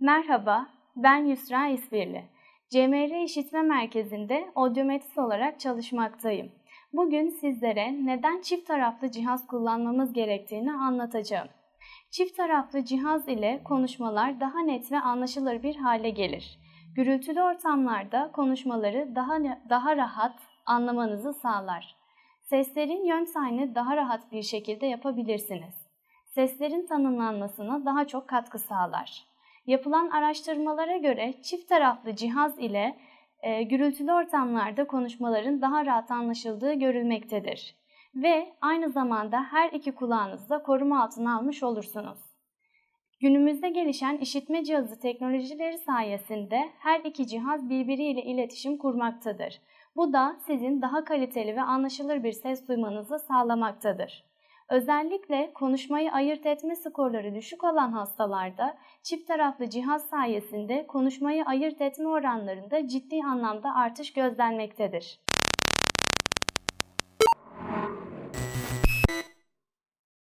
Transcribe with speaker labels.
Speaker 1: Merhaba, ben Yusra İsbirli. CMR İşitme Merkezi'nde odyometrist olarak çalışmaktayım. Bugün sizlere neden çift taraflı cihaz kullanmamız gerektiğini anlatacağım. Çift taraflı cihaz ile konuşmalar daha net ve anlaşılır bir hale gelir. Gürültülü ortamlarda konuşmaları daha daha rahat anlamanızı sağlar. Seslerin yön tayini daha rahat bir şekilde yapabilirsiniz. Seslerin tanımlanmasına daha çok katkı sağlar. Yapılan araştırmalara göre çift taraflı cihaz ile e, gürültülü ortamlarda konuşmaların daha rahat anlaşıldığı görülmektedir. Ve aynı zamanda her iki kulağınızda koruma altına almış olursunuz. Günümüzde gelişen işitme cihazı teknolojileri sayesinde her iki cihaz birbiriyle iletişim kurmaktadır. Bu da sizin daha kaliteli ve anlaşılır bir ses duymanızı sağlamaktadır. Özellikle konuşmayı ayırt etme skorları düşük olan hastalarda çift taraflı cihaz sayesinde konuşmayı ayırt etme oranlarında ciddi anlamda artış gözlenmektedir.